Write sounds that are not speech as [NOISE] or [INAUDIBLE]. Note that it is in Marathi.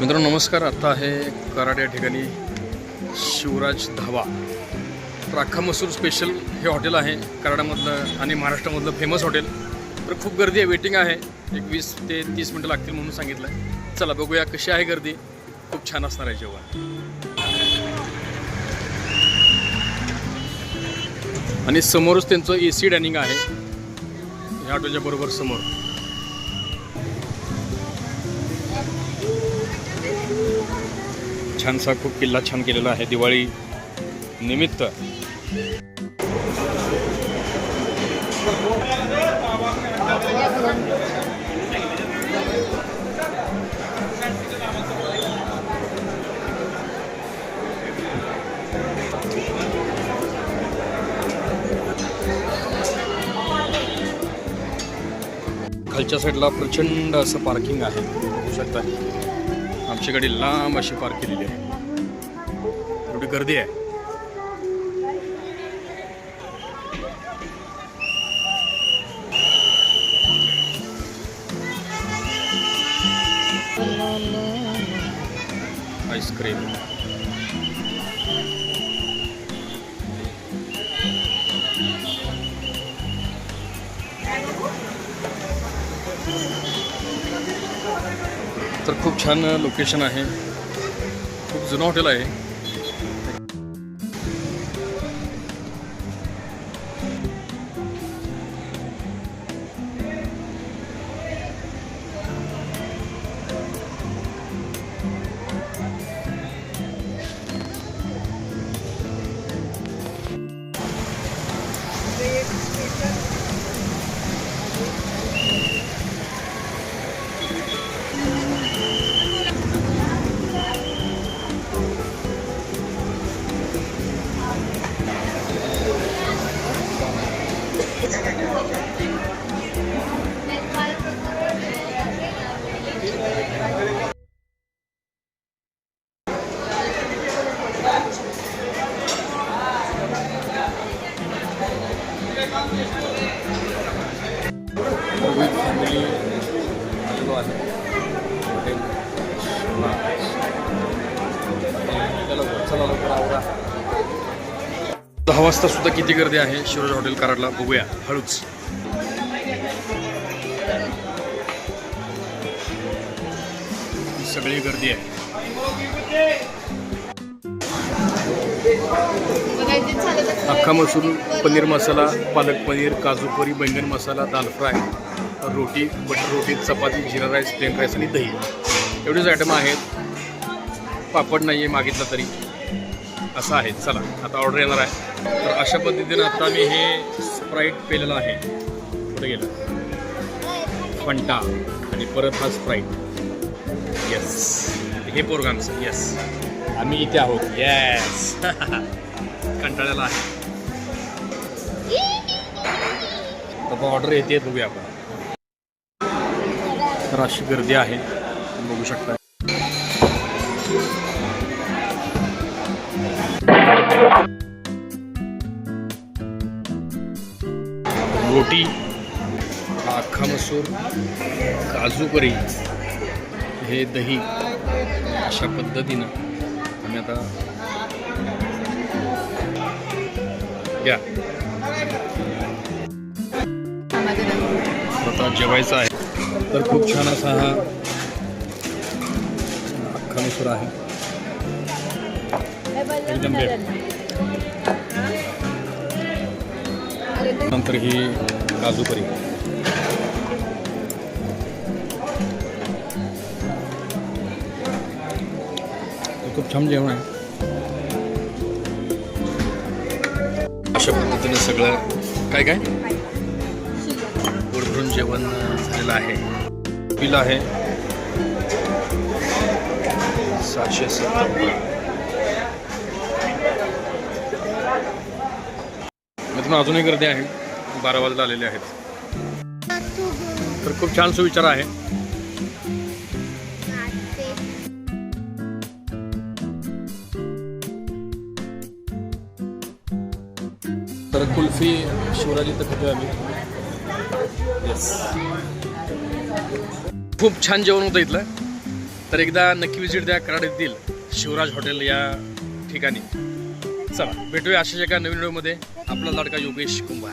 मित्रांनो नमस्कार. आता आहे कराड या ठिकाणी शिवराज धावा. तर अख्खा मसूर स्पेशल हे हॉटेल आहे. कराडामधलं आणि महाराष्ट्रामधलं फेमस हॉटेल तर खूप गर्दी आहे वेटिंग आहे. एक वीस ते तीस मिनटं लागतील म्हणून सांगितलं. आहे चला बघूया कशी आहे गर्दी. खूप छान असणार आहे जेवण. आणि समोरच त्यांचं ए सी डायनिंग आहे. या हॉटेलच्या बरोबर समोर. छानसा खूप किल्ला छान केलेला आहे दिवाळी निमित्त. खालच्या साईडला प्रचंड असं पार्किंग आहे. बघू शकता. आमची गाडी लांब अशी पार्क केलेली आहे एवढी गर्दी आहे आईस्क्रीम तर खूप छान लोकेशन आहे. खूप जुनं हॉटेल आहे. Kalau kalau kurang-kurang दहा वाजता सुद्धा किती गर्दी आहे? शिरोज हॉटेल कराडला बघूया. हळूच. सगळी गर्दी आहे. अख्खा मसूर पनीर मसाला पालक पनीर काजू करी बैंगन मसाला दाल फ्राय रोटी बटर रोटी चपाती जिरा राईस प्लेन राईस आणि दही. एवढेच आयटम आहेत. पापड नाही आहे मागितला तरी. असं आहे. चला आता ऑर्डर येणार आहे. तर अशा पद्धतीनं आता मी हे स्प्राईट पेलेलं आहे. कुठं गेलं. फंटा आणि परत हा स्प्राईट येस हे पोरग आमचं. येस आम्ही इथे आहोत. येस [LAUGHS] कंटाळ्याला आहे. तर ऑर्डर येते बघूया आपण. तर अशी गर्दी आहे. बघू शकता. रोटी हा अख्खा मसूर काजू करी हे दही अशा पद्धतीनं आम्ही आता घ्या. आता जेवायचं आहे. तर खूप छान असा हा अख्खा मसूर आहे. एकदम बेस्ट नंतर ही काजू करी खूप छान जेवण आहे. अशा पद्धतीने सगळं काय काय? भरभरून जेवण झालेलं आहे. बिल आहे. सातशे सत्तर मित्रांनो अजूनही गर्दी आहे. बारा वाजता आलेले आहेत. तर खूप छान सुविचार आहे. तर कुल्फी शिवराजी तर खातोय आम्ही. खूप छान जेवण होतं इथलं. तर एकदा नक्की विजिट द्या कराड येथील शिवराज हॉटेल या ठिकाणी. चला भेटूया अशाच एका नवीन व्हिडिओमध्ये. आपला लाडका योगेश कुंभार.